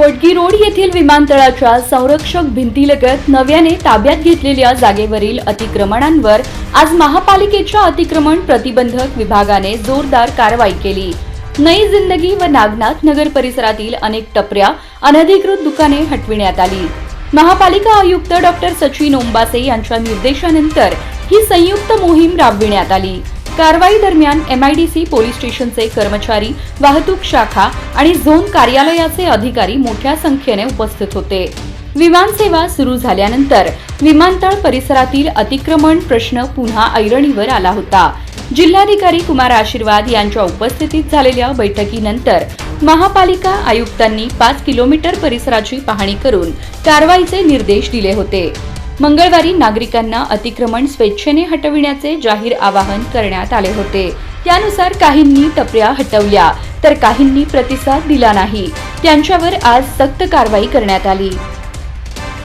Hotgi road येथील विमानतळाच्या संरक्षक भिंतीलगत नव्याने ताब्यात घेतलेल्या जागेवरील अतिक्रमणांवर आज महापालिकेच्या अतिक्रमण प्रतिबंधक विभागाने जोरदार कारवाई केली. नई जिंदगी व नागनाथ नगर परिसरातील अनेक टपऱ्या अनधिकृत दुकाने हटविण्यात आली. महापालिका आयुक्त डॉक्टर सचिन ओंबासे यांच्या निर्देशानंतर ही संयुक्त मोहीम राबविण्यात आली. कारवाई दरम्यान एमआयडीसी पोलीस स्टेशनचे कर्मचारी वाहतूक शाखा आणि झोन कार्यालयाचे अधिकारी मोठ्या संख्येने उपस्थित होते. विमानसेवा सुरू झाल्यानंतर विमानतळ परिसरातील अतिक्रमण प्रश्न पुन्हा ऐरणीवर आला होता. जिल्हाधिकारी कुमार आशीर्वाद यांच्या उपस्थितीत झालेल्या बैठकीनंतर महापालिका आयुक्तांनी पाच किलोमीटर परिसराची पाहणी करून कारवाईचे निर्देश दिले होते. मंगळवारी नागरिकांना अतिक्रमण स्वेच्छेने हटविण्याचे जाहीर आवाहन करण्यात आले होते. त्यानुसार काहींनी टपऱ्या हटवल्या तर काहींनी प्रतिसाद दिला नाही. त्यांच्यावर आज सक्त कारवाई करण्यात आली.